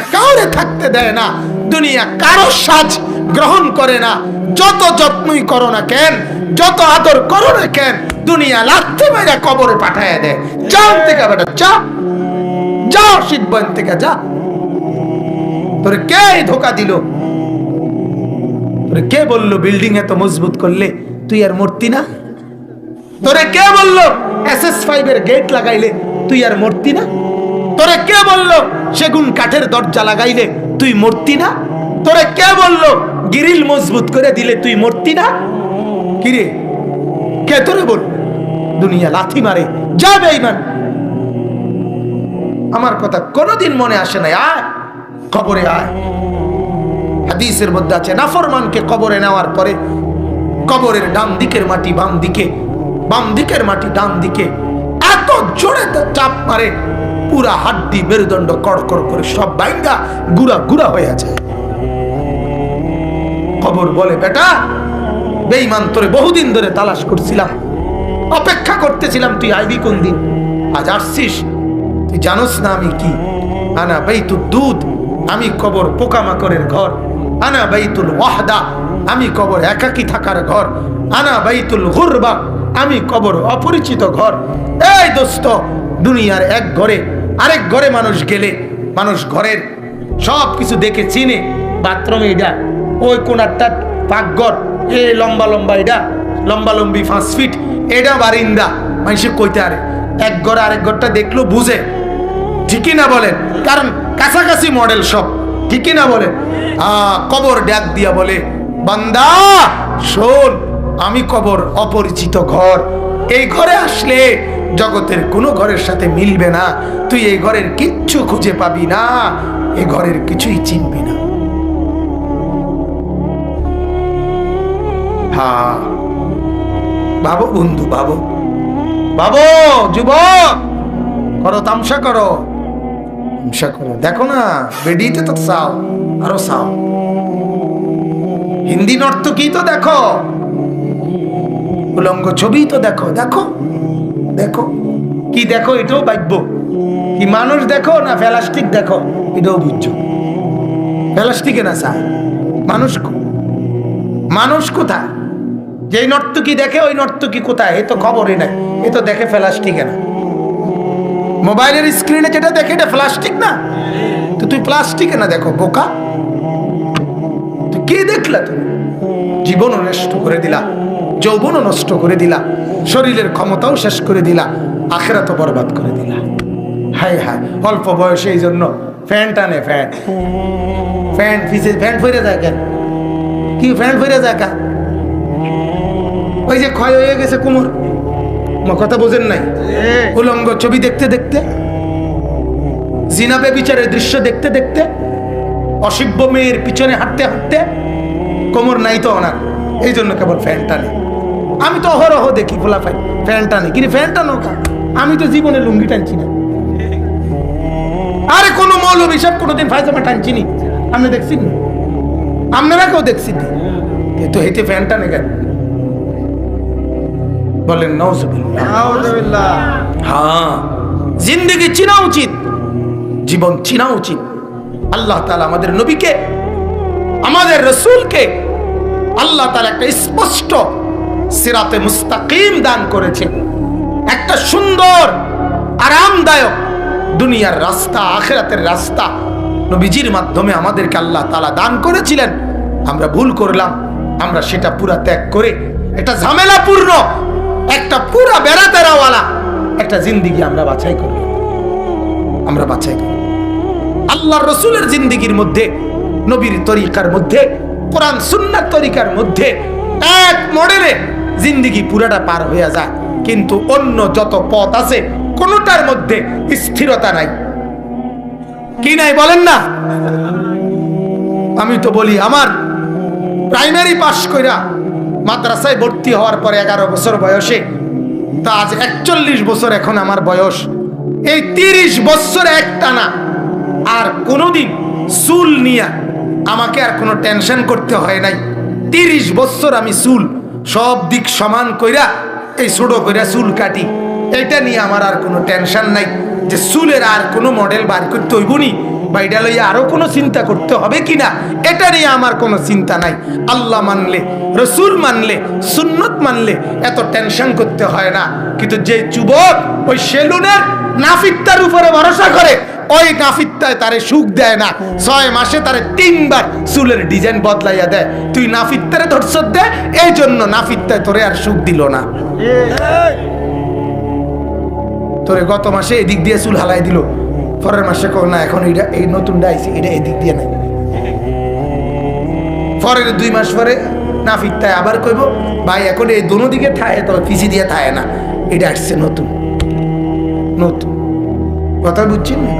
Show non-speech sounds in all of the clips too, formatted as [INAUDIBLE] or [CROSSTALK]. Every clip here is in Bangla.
কাউরে থাকতে দেয় না। দুনিয়া কারও সাজ গ্রহণ করে না। যত যত্নই করো না কেন, যত আদর করো না কেন, দুনিয়া লাথি মেরে কবরে পাঠায় দেয়। যাও থেকে বেটা, যা। যাও শীতবন থেকে, যা। তোরে কে ধোকা দিল? তোরে কে বলল বিল্ডিং এত মজবুত করলে? তুই আর মূর্তি না? তোরে কে বলল? এস এস ফাইভ এর গেট লাগাইলে তুই আর মূর্তি না? তোরে কে বলল সেগুন কাঠের দরজা লাগাইলে তুই মূর্তি না? তোরে কে বলল গিরিল মজবুত করে দিলে তুই মূর্তি না? কিরে, কে তোরে বল দুনিয়া লাথি মারে যাবে ইমান আমার কথা কোনোদিন মনে আসে না আয়, কবরে আয়। হাদিসের মধ্যে আছে, নাফরমানকে কবরে নেওয়ার পরে কবরের ডান দিকের মাটি বাম দিকে, বাম দিকের মাটি ডান দিকে, এত জোরে চাপ মারে। পুরা হাড্ডি মেরুদণ্ড কড়কড় করে সব বাইঙ্গা গুড়া গুড়া হয়ে আছে। কবর বলে, বেটা বেইমান তোরে বহুদিন ধরে তালাশ করছিলাম। অপেক্ষা করতেছিলাম তুই আইবি কোন দিন। আজ আসছিস। তুই জানোস না আমি কি? আনা বাইতুল দুধ, আমি কবর পোকামাকড়ের ঘর। আনা বাইতুল ওয়াহদা, আমি কবর একাকী থাকার ঘর। আনা বাইতুল গুরবা আমি কবর অপরিচিত ঘর। এই দোস্ত, দুনিয়ার এক ঘরে আরেক ঘরে মানুষ গেলে, মানুষ ঘরের সব কিছু দেখে চিনে, বাথরুমে এটা, ওই কোনারটা পাকঘর, এ লম্বা লম্বা এটা, লম্বা লম্বি পাঁচ ফিট, এটা বারিন্দা। মানুষে কইতে আরে, এক ঘর আরেক ঘরটা দেখল বুঝে। ঠিকই না বলেন, কারণ কাছাকাছি মডেল সব, ঠিকই না বলেন। কবর ডাক দিয়া বলে, বান্দা, শোন, আমি কবর অপরিচিত ঘর, এই ঘরে আসলে জগতের কোনো ঘরের সাথে মিলবে না। তুই এই ঘরের কিচ্ছু খুঁজে পাবি না। এ ঘরের কিছুই চিনবি না। হ্যাঁ বাবু, বন্ধু, বাবু। বাবু, যুবক! করো, তামসা করো। তামসা করো। দেখো না, বেডিতে তো চাও, আরও চাও। হিন্দি নর্তকী তো দেখো। উলঙ্গ ছবি তো দেখো। দেখো। দেখো। কি দেখো, এটাও বাক্য। কি মানুষ দেখো না প্লাস্টিক দেখো, এটাও বুঝছ প্লাস্টিকে না চায় মানুষ মানুষ কোথায়? যেই নর্তকী দেখে, ওই নর্তকী কোথায়? এ তো খবরই নাই, এ তো দেখে প্লাস্টিকে না। মোবাইলের স্ক্রিনে যেটা দেখে, এটা প্লাস্টিক না? তো তুই প্লাস্টিকে না দেখো, বোকা। তুই কে দেখলা তুমি? জীবনও নষ্ট করে দিলা, যৌবনও নষ্ট করে দিলা। শরীরের ক্ষমতাও শেষ করে দিলা আখেরা তো বরবাদ করে দিলা। হায় হায়, অল্প বয়সে এই জন্য ফ্যান টানে ফ্যান। ফ্যান ফিসে ফ্যান ফিরে যায় কি ফ্যান ফিরে যায় ওই যে ক্ষয় হয়ে গেছে কুমোর। কথা বোঝেন নাই? উলঙ্গ ছবি দেখতে দেখতে, জিনাবে বিচারের দৃশ্য দেখতে দেখতে, অসিব্য মেয়ের পিছনে হাঁটতে হাঁটতে কোমর নাই তো ওনার এই জন্য কেবল ফ্যান টানে। আমি তো অহরহ দেখি ফোলা ফাই ফ্যান টানে কিন্তু ফ্যান টানো আমি তো জীবনে লুঙ্গি টানছি না। আরে কোনো মৌলবী সব কোনোদিন ফাইজামা টানছি নি। আপনি দেখছেন না? আপনারা কেউ দেখছেন নি? কিন্তু হেঁটে ফ্যান টানে কেন? বলেন নজবিল্লাহ হ্যাঁ। জিন্দগি চিনা উচিত। জীবন চিনা উচিত। আল্লাহ তালা আমাদের নবীকে আমাদের রসুলকে আল্লাহ তালা একটা স্পষ্ট সিরাতে মুস্তাকিম দান করেছে একটা সুন্দর, আরামদায়ক দুনিয়ার রাস্তা, আখেরাতের রাস্তা নবীজির মাধ্যমে আমাদেরকে আল্লাহ তালা দান করেছিলেন। আমরা ভুল করলাম, আমরা সেটা পুরা ত্যাগ করে একটা ঝামেলাপূর্ণ, একটা পুরা বেড়াতেরাওয়ালা একটা জিন্দিগি আমরা বাছাই করি আমরা বাছাই করি আল্লাহর রসুলের জিন্দিগির মধ্যে, নবীর তরিকার মধ্যে, কোরআন সুন্নার তরিকার মধ্যে এক মডেলে জিন্দিগি পুরাটা পার হয়ে যায় কিন্তু অন্য যত পথ আছে, কোনোটার মধ্যে স্থিরতা নাই। কি নাই বলেন না? আমি তো বলি, আমার প্রাইমারি পাশ কইরা মাদ্রাসায় ভর্তি হওয়ার পরে এগারো বছর বয়সে, তা আজ একচল্লিশ বছর এখন আমার বয়স। এই তিরিশ বছর একটা না আর কোনোদিন চুল নিয়ে আমাকে আর কোনো টেনশন করতে হয় নাই। তিরিশ বছর আমি চুল সব দিক সমান কইরা, এই ছোট কইরা চুল কাটি। এটা নিয়ে আমার আর কোনো টেনশন নাই যে চুলের আর কোনো মডেল বার করতে হইব নি, বা এটা লইয়া আরও কোনো চিন্তা করতে হবে কিনা, এটা নিয়ে আমার কোনো চিন্তা নাই। আল্লাহ মানলে, রসুল মানলে, সুন্নত মানলে এত টেনশন করতে হয় না। কিন্তু যে যুবক ওই সেলুনের নাফিকতার উপরে ভরসা করে ওই নাফিত্তায় তারে সুখ দেয় না। ছয় মাসে তারে তিনবার চুলের ডিজাইন বদলাইয়া দেয়। তুই নাফিত্তারে ধরছ দে এই জন্য নাফিত্তায় তোরে আর সুখ দিল না। তোরে গত মাসে এদিক দিয়ে চুল হালাই দিল। পরের মাসে কো না, এখন এটা এই নতুনটা আইছে এটা এদিক দিয়ে নাই। পরের দুই মাস পরে না ফিরতায় আবার কইব, ভাই, এখন এই দোনো দিকে থায় তবে পিছি দিয়ে থায় না, এটা আসছে নতুন। নতুন। কথা বুঝছেন? না?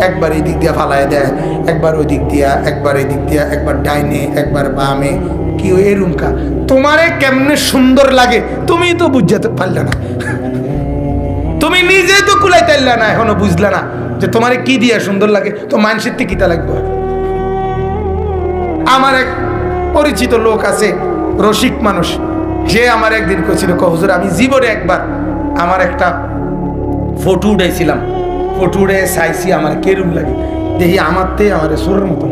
একবার এই দিক দিয়ে ফালায় দেয়, একবার ওই দিক দিয়া, একবার এই দিক দিয়া, একবার ডাইনে, একবার বামে। কি ওই এরুমকা তোমারে কেমনে সুন্দর লাগে? তুমি তো বুঝতে পারলে না। [LAUGHS] তুমি নিজে তো কুলাইতে তাইলে না, এখনও বুঝলে না যে তোমারে কি দিয়া সুন্দর লাগে, তো মানুষের থেকে কিতা লাগবে? আমার এক পরিচিত লোক আছে, রসিক মানুষ। যে আমার একদিন কছিল হুজুর, আমি জীবনে একবার আমার একটা ফটো উঠাইছিলাম। উঠে চাইছি, আমার কেরুম লাগে। দেখি আমার তে আমার সুরের মতো।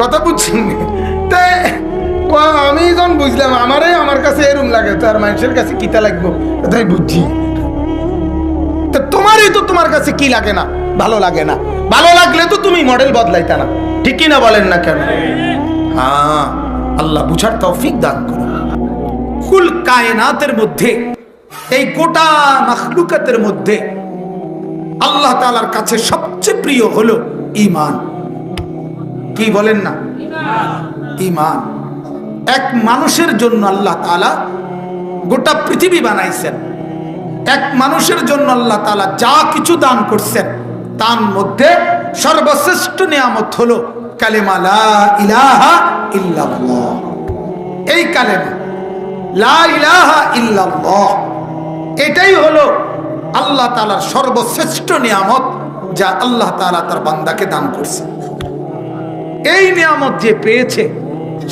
কথা বুঝছেন আমি যখন বুঝলাম, আমারে আমার কাছে এরম লাগে, তো আর মানুষের কাছে কিতা লাগবো? তাই বুঝছি। তো তোমারই তো তোমার কাছে কি লাগে না? ভালো লাগে না। ভালো লাগলে তো তুমি মডেল বদলাইতা না। ঠিকই না বলেন না কেন? হ্যাঁ আল্লাহ বুঝার তৌফিক দান করো কুল কায়নাতের মধ্যে, এই গোটা মাখলুকাতের মধ্যে আল্লাহ তাআলার কাছে সবচেয়ে প্রিয় হলো ইমান কি বলেন না? ইমান এক মানুষের জন্য আল্লাহ তালা গোটা পৃথিবী বানাইছেন। এক মানুষের জন্য আল্লাহ তালা যা কিছু দান করছেন, তার মধ্যে সর্বশ্রেষ্ঠ নিয়ামত হলো কালেমালা ইলাহা ইল্লাল্লাহ। এই কালেমা ইল্লাল্লাহ। এটাই হলো আল্লাহ তাআলার সর্বশ্রেষ্ঠ নিয়ামত যা আল্লাহ তাআলা তার বান্দাকে দান করছে। এই নিয়ামত যে পেয়েছে,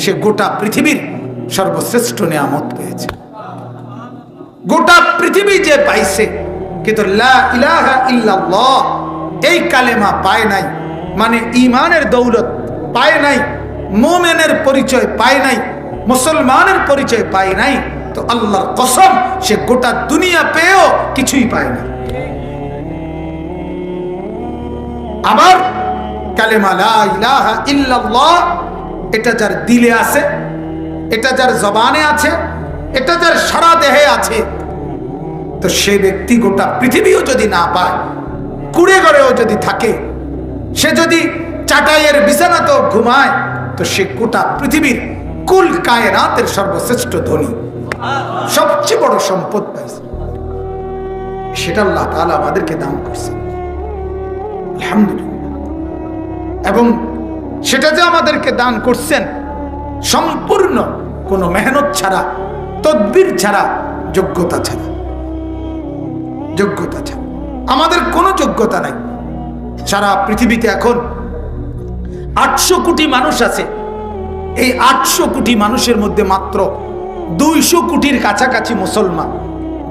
সে গোটা পৃথিবীর সর্বশ্রেষ্ঠ নিয়ামত পেয়েছে। গোটা পৃথিবী যে পাইছে, কিন্তু ইল্লাল্লাহ, এই কালেমা পায় নাই। মানে ইমানের দৌলত পায় নাই, মোমেনের পরিচয় পায় নাই মুসলমানের পরিচয় পায় নাই, তো আল্লাহর কসম, সে গোটা দুনিয়া পেয়েও কিছুই পায় না। আবার এটা যার দিলে আছে, এটা যার জবানে আছে, এটা যার সারা দেহে আছে, তো সে ব্যক্তি গোটা পৃথিবীও যদি না পায়, কুড়ে ঘরেও যদি থাকে, সে যদি চাটাইয়ের বিছানাতেও ঘুমায়, তো সে গোটা পৃথিবীর কুল কায়নাতের সর্বশ্রেষ্ঠ ধনী। সবচেয়ে বড় সম্পদ পাইছে। সেটা আল্লাহ তাআলা আমাদেরকে দান করছে আলহামদুলিল্লাহ। এবং সেটা যে আমাদেরকে দান করছেন, সম্পূর্ণ কোনো মেহনত ছাড়া, তদবির ছাড়া, যোগ্যতা ছাড়া। যোগ্যতা ছাড়া। আমাদের কোনো যোগ্যতা নাই। সারা পৃথিবীতে এখন আটশো কোটি মানুষ আছে এই আটশো কোটি মানুষের মধ্যে মাত্র দুইশো কোটির কাছাকাছি মুসলমান।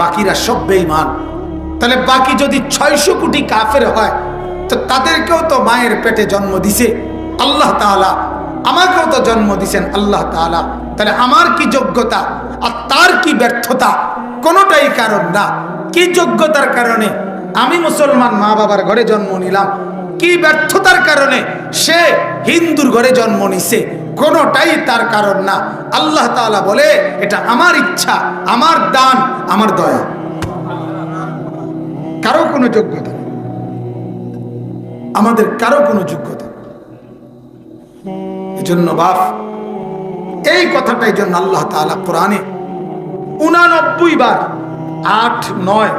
বাকিরা সব বেঈমান। তাহলে বাকি যদি ছয়শো কোটি কাফের হয়, তো তাদেরকেও তো মায়ের পেটে জন্ম দিছে। আল্লাহ তাআলা, আমাকেও তো জন্ম দিছেন আল্লাহ তাআলা। তাহলে আমার কি যোগ্যতা আর তার কি ব্যর্থতা? কোনোটাই কারণ না। কি যোগ্যতার কারণে আমি মুসলমান মা বাবার ঘরে জন্ম নিলাম? কি ব্যর্থতার কারণে সে হিন্দুর ঘরে জন্ম নিছে? কোনোটাই তার কারণ না আল্লাহ তাআলা বলে, এটা আমার ইচ্ছা, আমার দান, আমার দয়া কারও কোনো যোগ্যতা। আমাদের কারও কোনো যোগ্যতা। এজন্য বাপ, এই কথাটাই জন্য আল্লাহ তাআলা কোরআনে উনানব্বই বার, আট, নয়,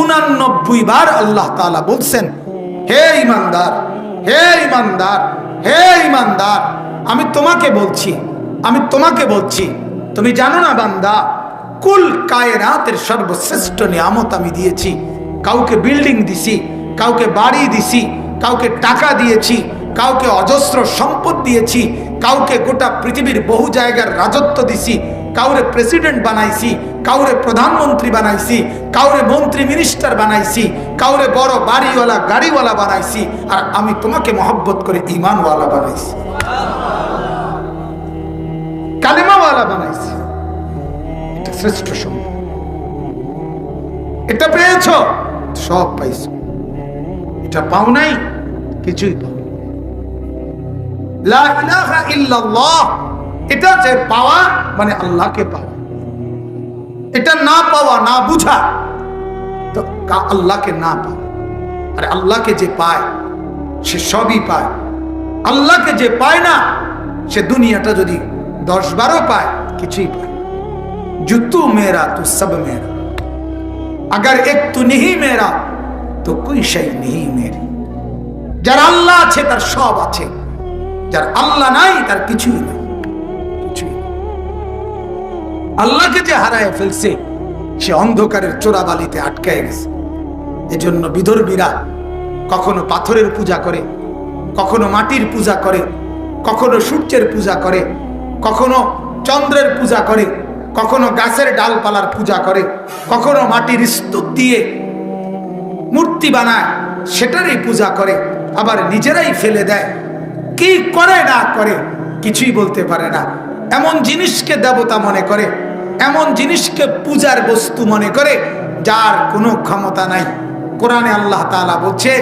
উনানব্বই বার আল্লাহ তাআলা বলছেন, হে ইমানদার হে ইমানদার হে ইমানদার আমি তোমাকে বলছি, আমি তোমাকে বলছি, তুমি জানো না বান্দা, কুল কায়নাতের সর্বশ্রেষ্ঠ নিয়ামত আমি দিয়েছি, কাউকে বিল্ডিং দিছি, কাউকে বাড়ি দিছি, কাউকে টাকা দিয়েছি, কাউকে অজস্র সম্পদ দিয়েছি, কাউকে গোটা পৃথিবীর বহু জায়গার রাজত্ব দিছি, কাউরে প্রেসিডেন্ট বানাইছি, কাউরে প্রধানমন্ত্রী বানাইছি, কাউরে মন্ত্রী মিনিস্টার বানাইছি, কাউরে বড় বাড়িওয়ালা, গাড়িওয়ালা বানাইছি, আর আমি তোমাকে মহব্বত করে ইমানওয়ালা বানাইছি। কালিমাওয়ালা বানাইছি। এটা শ্রেষ্ঠ সম্মান। এটা পেয়েছ? সব পাইছ। এটা পাও নাই? কিছুই পাও এটা হচ্ছে পাওয়া মানে আল্লাহকে পাওয়া। এটা না পাওয়া, না বুঝা, তো আল্লাহকে না পাওয়া আরে আল্লাহকে যে পায়, সে সবই পায়। আল্লাহকে যে পায় না, সে দুনিয়াটা যদি দশ বারো পায়, কিছুই পায় জুতু মেরা তো সব মেরা আগর এক তু নেহি মেরা তো কুই সেই নিহি মেরি যার আল্লাহ আছে, তার সব আছে। যার আল্লাহ নাই, তার কিছুই নাই। আল্লাহকে যে হারায় ফেলছে, সে অন্ধকারের চোরাবালিতে আটকায় গেছে। এজন্য বিধর্মীরা কখনো পাথরের পূজা করে, কখনো মাটির পূজা করে, কখনো সূর্যের পূজা করে কখনো চন্দ্রের পূজা করে, কখনো গাছের ডালপালার পূজা করে, কখনো মাটির স্তূপ দিয়ে মূর্তি বানায়, সেটারই পূজা করে, আবার নিজেরাই ফেলে দেয়। কি করে না করে, কিছুই বলতে পারে না। এমন জিনিসকে দেবতা মনে করে, এমন জিনিসকে পূজার বস্তু মনে করে, যার কোনো ক্ষমতা নাই। কোরআনে আল্লাহ তাআলা বলছে,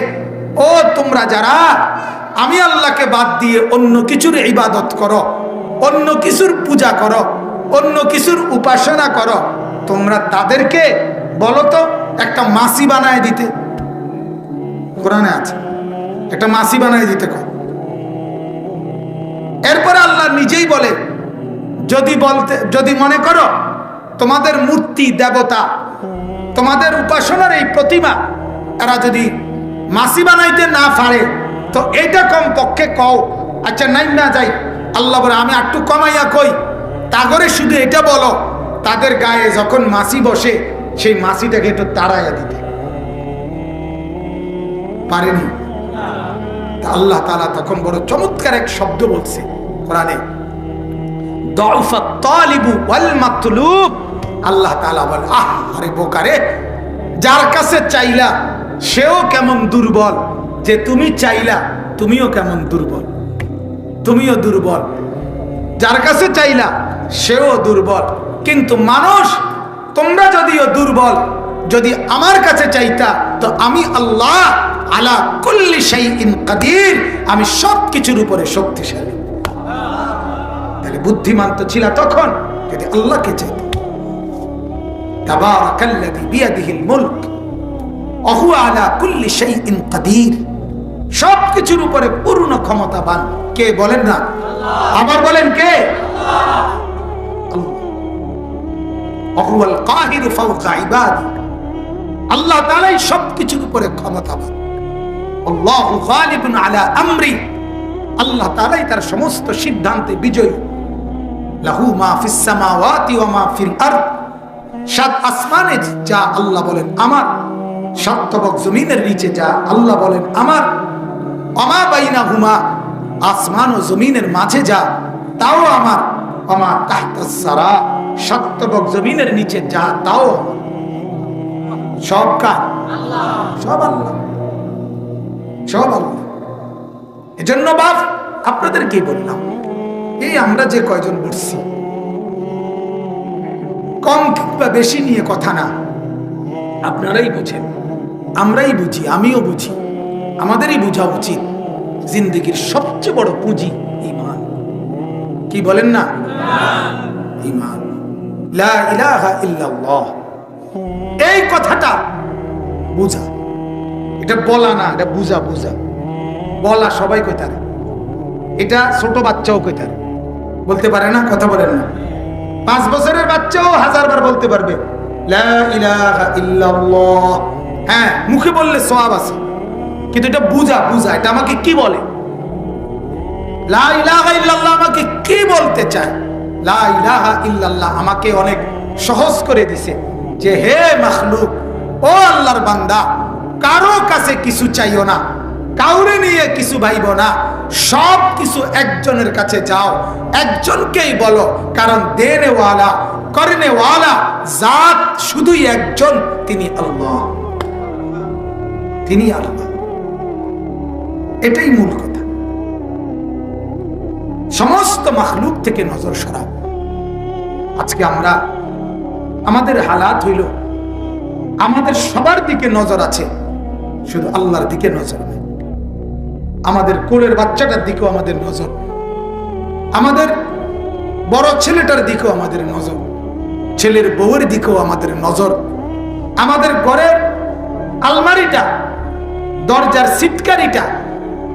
ও তোমরা যারা, আমি আল্লাহকে বাদ দিয়ে অন্য কিছুর ইবাদত করো অন্য কিছুর পূজা করো, অন্য কিছুর উপাসনা করো। তোমরা তাদেরকে বলো তো, একটা মাসি বানায় দিতে। কোরআনে আছে, একটা মাসি বানায় দিতে কর এরপরে আল্লাহ নিজেই বলে, যদি বলতে, যদি মনে করো তোমাদের মূর্তি দেবতা, তোমাদের উপাসনার এই প্রতিমা, এরা যদি মাসি বানাইতে না পারে, তো এটা কম পক্ষে কও আচ্ছা নাই না যাই। আল্লাহ বলে, আমি একটু কমাইয়া কই? তাগরে শুধু এটা বলো, তাদের গায়ে যখন মাসি বসে, সেই মাসিটাকে একটু তাড়াইয়া দিতে। পারেনি? আল্লাহ তালা তখন বড় চমৎকার এক শব্দ বলছে কোরআনে। আল্লাহ তাআলা বলে, আহ, আরে বোকারে যার কাছে চাইলা, সেও কেমন দুর্বল। যে তুমি চাইলা, তুমিও কেমন দুর্বল। তুমিও দুর্বল। যার কাছে চাইলা, সেও দুর্বল। কিন্তু মানুষ, তোমরা যদিও দুর্বল, যদি আমার কাছে চাইতা, তো আমি আল্লাহ আলা কুল্লি শাইইন কাদির, আমি সব কিছুর উপরে শক্তিশালী। তাহলে বুদ্ধিমান তো ছিল তখন, যদি আল্লাহকে চাইত। তাবারাকাল্লাযী বিয়াদিহিল মুলক ওয়া হুয়া আলা কুল্লি শাইইন কাদির। সব কিছুর উপরে পূর্ণ ক্ষমতাবান। কে বলেন না? আবার বলেন কে? আল্লাহ। কিছুর উপরে ক্ষমতাবান। আল্লাহ তাআলাই তার সমস্ত সিদ্ধান্তে বিজয়ী। আসমানে যা আল্লাহ বলেন আমার। সাত জমিনের নিচে যা আল্লাহ বলেন আমার। অমা বাইনা হুমা, আসমান ও জমিনের মাঝে যা, তাও আমার। অমা তাহতাস সারা সাত জমিনের নিচে যা, তাও সব কার? সব আল্লাহ। সব আল্লাহ। এজন্য বাপ আপনাদেরকে বললাম? এই আমরা যে কয়জন বসছি, কম কিংবা বেশি নিয়ে কথা না। আপনারাই বুঝেন। আমরাই বুঝি, আমিও বুঝি। আমাদেরই বোঝা উচিত। জিন্দগির সবচেয়ে বড় পুঁজি ইমান কি বলেন না? ইমান এই কথাটা বুঝা। এটা বলা না, এটা বুঝা বুঝা। বলা সবাই কইতারে। এটা ছোট বাচ্চাও কইতারে। বলতে পারে না, কথা বলেন না। পাঁচ বছরের বাচ্চাও হাজারবার বলতে পারবে। হ্যাঁ মুখে বললে সওয়াব আছে। কিন্তু এটা বুঝা বুঝা। এটা আমাকে কি বলে? আমাকে কি বলতে চায়? আমাকে অনেক সহজ করে দিছে যে, হে মখলুক, ও আল্লাহর বান্দা, কারও কাছে কিছু চাইও না, কাউরে নিয়ে কিছু ভাইব না, সব কিছু একজনের কাছে যাও, একজনকেই বলো, কারণ দেনেওয়ালা করনেওয়ালা জাত শুধুই একজন, তিনি আল্লাহ। তিনি আল্লাহ। এটাই মূল কথা। সমস্ত মাখলুক থেকে নজর সরাও। আজকে আমরা আমাদের হালাত হইল, আমাদের সবার দিকে নজর আছে, শুধু আল্লাহর দিকে নজর নেই। আমাদের কোলের বাচ্চাটার দিকেও আমাদের নজর। আমাদের বড় ছেলেটার দিকেও আমাদের নজর। ছেলের বউয়ের দিকেও আমাদের নজর। আমাদের ঘরের আলমারিটা, দরজার সিটকারিটা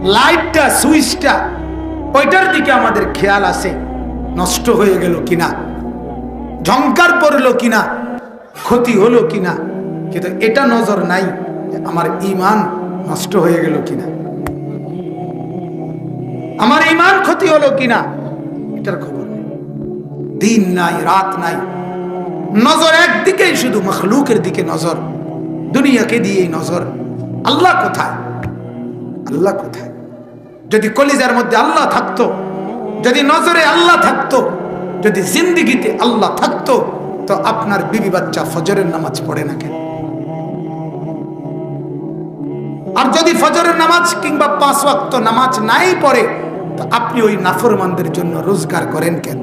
লাইটটা, সুইচটা, ওইটার দিকে আমাদের খেয়াল আছে। নষ্ট হয়ে গেল কিনা? ঝঙ্কার পড়ল কিনা? ক্ষতি হলো কিনা? কিন্তু এটা নজর নাই আমার ইমান নষ্ট হয়ে গেল কিনা। আমার ইমান ক্ষতি হলো কিনা? এটার খবর নেই। দিন নাই, রাত নাই। নজর একদিকেই শুধু মখলুকের দিকে নজর। দুনিয়াকে দিয়েই নজর। আল্লাহ কোথায়? আল্লাহ কোথায়? যদি কলিজার মধ্যে আল্লাহ থাকতো, যদি নজরে আল্লাহ থাকতো, যদি জিন্দিগিতে আল্লাহ থাকতো, তো আপনার বিবি বাচ্চা ফজরের নামাজ পড়ে না কেন? আর যদি ফজরের নামাজ কিংবা পাঁচ ওয়াক্ত নামাজ নাই পড়ে, তো আপনি ওই নাফরমানদের জন্য রোজগার করেন কেন?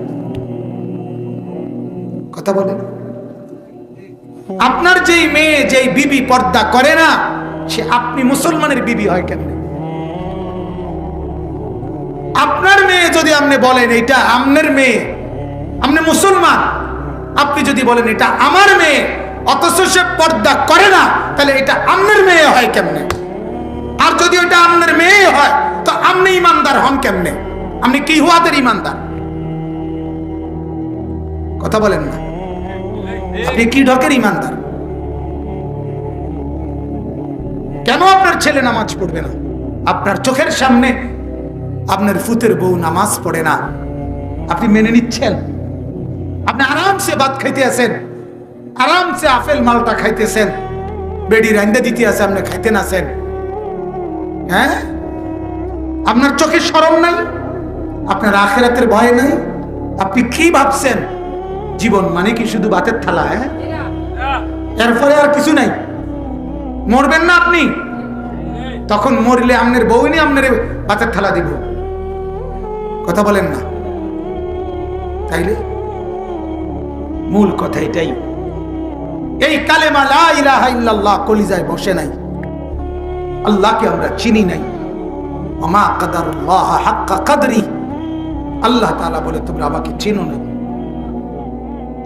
কথা বলেন। আপনার যেই মেয়ে, যেই বিবি পর্দা করে না, সে আপনি মুসলমানের বিবি হয় কেন? আপনার মেয়ে যদি আপনি বলেন এটা আমনের মেয়ে, আপনি মুসলমান, আপনি যদি বলেন এটা আমার মেয়ে, অথচ সে পর্দা করে না, তাহলে এটা আমনের মেয়ে হয় কেমনে? আর যদি ওইটা আপনার মেয়ে হয়, তো আপনি ইমানদার হন কেমনে? আপনি কি হুয়াদের ইমানদার? কথা বলেন না। আপনি কি ঢকের ইমানদার? কেন আপনার ছেলে নামাজ পড়বে না? আপনার চোখের সামনে আপনার ফুতের বউ নামাজ পড়ে না। আপনি মেনে নিচ্ছেন? আপনি আরামসে ভাত খাইতে আছেন। আরামসে আপেল মালটা খাইতেছেন। বেডি রান্দা দিতে আছে, আপনি খাইতেন আছেন। হ্যাঁ? আপনার চোখে সরম নাই? আপনার আখেরাতের ভয় নাই? আপনি কি ভাবছেন? জীবন মানে কি শুধু বাতের থালা হ্যাঁ? এরপরে আর কিছু নাই। মরবেন না আপনি? তখন মরলে আপনার বউ নিয়ে আপনার ভাতের থালা দিব। কথা বলেন না। তাইলে? মূল কথা এটাই। এই কালেমা লা ইলাহা ইল্লাল্লাহ কলিজায় বসে নাই। আল্লাহকে আমরা চিনি নাই। আল্লাহ বলে, তোমরা আমাকে চিনো না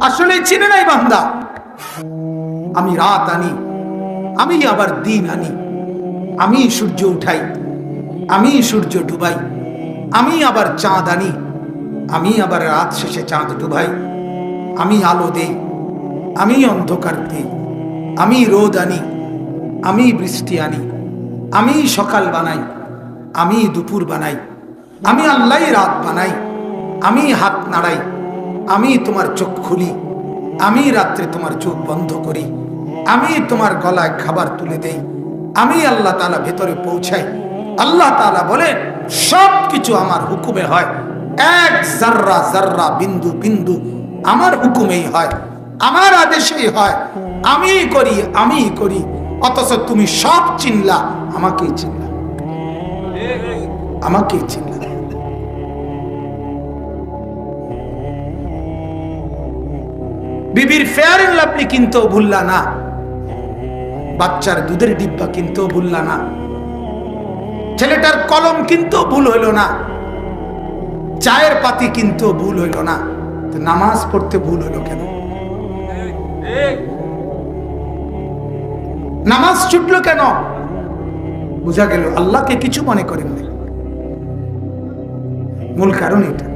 আসলে চিনে নাই বান্দা। আমি রাত আনি, আমি আবার দিন আনি। আমি সূর্য উঠাই, আমি সূর্য ডুবাই। আমি আবার চাঁদ আনি। আমি আবার রাত শেষে চাঁদ ডুবাই। আমি আলো দেই। আমি অন্ধকার দিই। আমি রোদ আনি। আমি বৃষ্টি আনি। আমি সকাল বানাই। আমি দুপুর বানাই। আমি আল্লাহ রাত বানাই। আমি হাত নাড়াই। আমি তোমার চোখ খুলি। আমি রাত্রে তোমার চোখ বন্ধ করি। আমি তোমার গলায় খাবার তুলে দেই। আমি আল্লাহ তালা ভেতরে পৌঁছাই। আল্লাহ তালা বলে সব কিছু আমার হুকুমে হয়। এক জাররা জাররা বিন্দু বিন্দু আমার হুকুমেই হয়। আমার আদেশেই হয়। আমি করি আমি করি। অথচ তুমি সব চিনলা, আমাকেই চিনলা। আমাকেই চিনলা। বিবির ফেয়ার এন্ড লাভলি কিনতেও ভুললা না। বাচ্চার দুধের ডিব্বা কিনতেও ভুললা না। ছেলেটার কলম কিন্তু ভুল হইল না। চায়ের পাতি কিন্তু ভুল হইল না। নামাজ পড়তে ভুল হইল কেন? নামাজ ছুটলো কেন? বোঝা গেল আল্লাহকে কিছু মনে করেন নাই মূল কারণ এটা।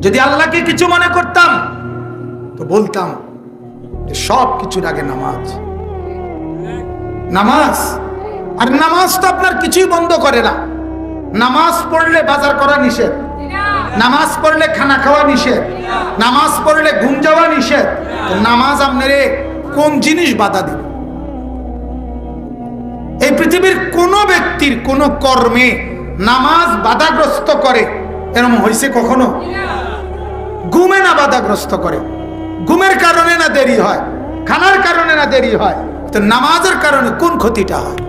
যদি আল্লাহকে কিছু মনে করতাম, তো বলতাম যে সব কিছুর আগে নামাজ। নামাজ আর নামাজ তো আপনার কিছুই বন্ধ করে না। নামাজ পড়লে বাজার করা নিষেধ। নামাজ পড়লে খানা খাওয়া নিষেধ। নামাজ পড়লে ঘুম যাওয়া নিষেধ। নামাজ আপনারে কোন জিনিস বাধা দিবে? এই পৃথিবীর কোনো ব্যক্তির কোনো কর্মে নামাজ বাধাগ্রস্ত করে? এরকম হয়েছে কখনো? ঘুমে না বাধাগ্রস্ত করে। ঘুমের কারণে না দেরি হয়। খানার কারণে না দেরি হয়। তো নামাজের কারণে কোন ক্ষতিটা হয়?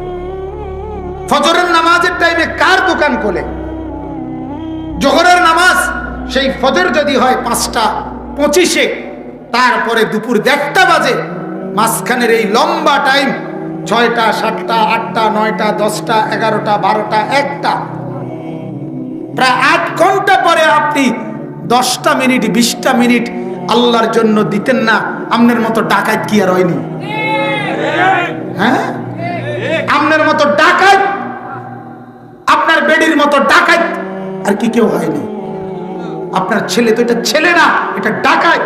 ফজরের নামাজের টাইমে কার দোকান খোলে? জোহরের নামাজ সেই ফজর যদি হয় পাঁচটা, পঁচিশে, তারপরে দুপুর দেড়টা বাজে, মাঝখানের এই লম্বা টাইম ছয়টা, সাতটা, আটটা, নয়টা, দশটা, এগারোটা, বারোটা, একটা। প্রায় আট ঘণ্টা পরে আপনি দশটা মিনিট, বিশটা মিনিট আল্লাহর জন্য দিতেন না, আমনের মতো ডাকাত কি আর হয়নি? হ্যাঁ? আমনের মতো ডাকাত আপনার বেডির মতো ডাকাত, আর কি কেউ হয়নি। আপনার ছেলে তো এটা ছেলে না, এটা ডাকাত।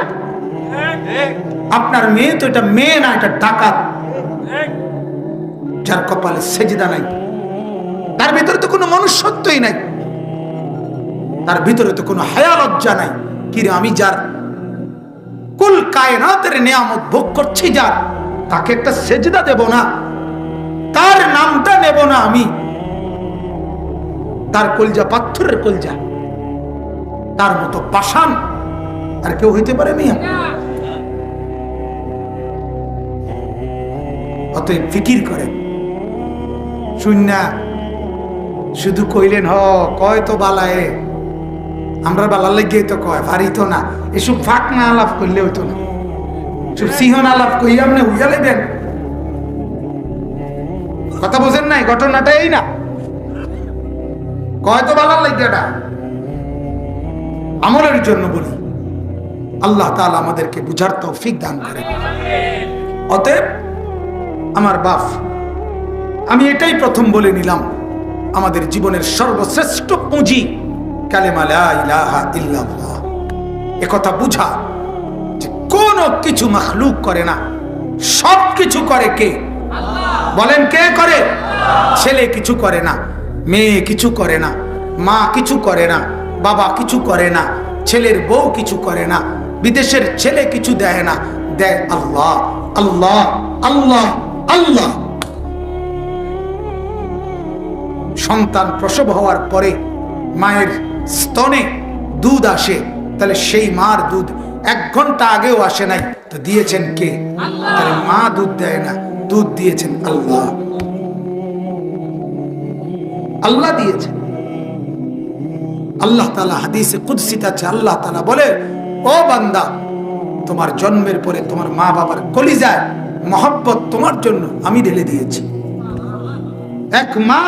আপনার মেয়ে তো এটা মেয়ে না, এটা ডাকাত। যার কপালে সেজদা নাই, তার ভিতরে তো কোনো মনুষ্যত্বই নাই, তার ভিতরে তো কোনো হায়া লজ্জা নাই। কিরে, আমি যার কুল কায়নাতের নিয়ামত ভোগ করছি যার, তাকে একটা সেজদা দেব না, তার নামটা নেব না আমি। তার কলজা পাথরের কলজা। তার মতো পাষাণ আর কেউ হইতে পারে মিয়া? অতএব ফিকির করেন। শূন্যা শুধু কইলেন হ কয় তো বালায়ে আমরা বালার লেগে তো কয় ভারী তো না। এসব ফাঁক না আলাপ করলে হইতো না। সব সিংহন আলাপ কই আপনি উইয়া লেবেন কথা বোঝেন নাই ঘটনাটা এই না। কয় তো বালার লেগে এটা? আমলের জন্য বলি। আল্লাহ তাআলা আমাদেরকে বুঝার তৌফিক দান করে অতএব আমার বাপ, আমি এটাই প্রথম বলে নিলাম, আমাদের জীবনের সর্বশ্রেষ্ঠ পুঁজি একথা বুঝা যে কোন কিছু মাখলুক করে না। সব কিছু করে কে? বলেন কে করে? ছেলে কিছু করে না। মেয়ে কিছু করে না মা কিছু করে না বাবা কিছু করে না ছেলের বউ কিছু করে না বিদেশের ছেলে কিছু দেয় না দেয় আল্লাহ আল্লাহ আল্লাহ আল্লাহ। সন্তান প্রসব হওয়ার পরে মায়ের স্তনে দুধ আসে তাহলে সেই মার দুধ এক ঘণ্টা আগেও আসে নাই তো দিয়েছেন কে? তাহলে মা দুধ দেয় না দুধ দিয়েছেন আল্লাহ। আল্লাহ দিয়েছেন আল্লাহ তালা হাদিসে কুদ্সিত আছে, আল্লাহ তালা বলে, ও বান্দা, তোমার জন্মের পরে তোমার মা বাবার কলিজায় মহব্বত তোমার জন্য আমি ঢেলে দিয়েছি। এক মা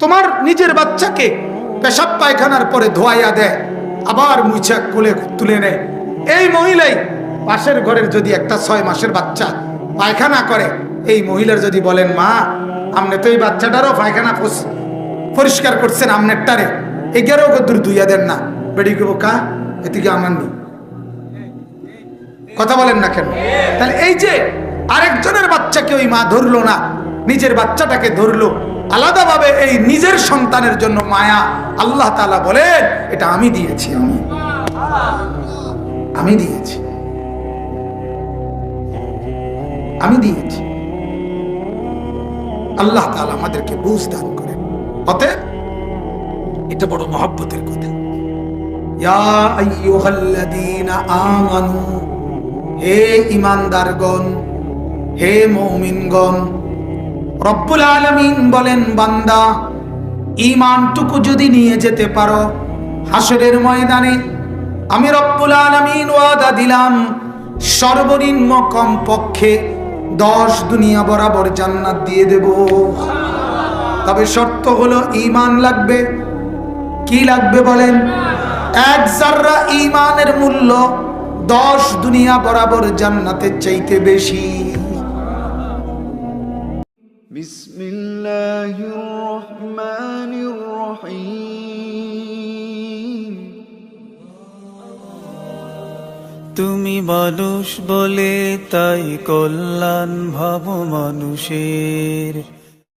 তোমার নিজের বাচ্চাকে পেশাব পায়খানার পরে ধোয়াইয়া দেয়, আবার মুছা কোলে তুলে নেয়। এই মহিলাই পাশের ঘরের যদি একটা ছয় মাসের বাচ্চা পায়খানা করে এই মহিলার যদি বলেন, মা আপনি তো এই বাচ্চাটারও পায়খানা পরিষ্কার করছেন আমনেরটারে এগারো কদ্দুর ধুইয়া দেন না। বেড়ি কা, এদিকে আমার নেই কথা বলেন না কেন? তাহলে এই যে আরেকজনের বাচ্চাকে ওই মা ধরলো না, নিজের বাচ্চাটাকে ধরলো, আলাদাভাবে এই নিজের সন্তানের জন্য মায়া আল্লাহ তালা বলেন, এটা আমি দিয়েছি আমি। আমি দিয়েছি। আমি দিয়েছি। আল্লাহ তালা আমাদেরকে বুঝ দান করেন। অতএব এটা বড় মহাব্বতের কথা। হে ইমানদারগণ হে মৌমিনগণ, রব্বুল আলামিন বলেন, বান্দা ইমানটুকু যদি নিয়ে যেতে পারো, হাসরের ময়দানে আমি রব্বুল আলামিন ওয়াদা দিলাম, সর্বনিম্ন কম পক্ষে দশ দুনিয়া বরাবর জান্নাত দিয়ে দেব। তবে শর্ত হলো ইমান লাগবে। কি লাগবে বলেন? এক জাররা ইমানের মূল্য দশ দুনিয়া বরাবর জান্নাতের চাইতে বেশি। বিসমিল্লাহির রহমানির রহিম। তুমি মানুষ বলে তাই কল্যাণ ভাব মানুষের।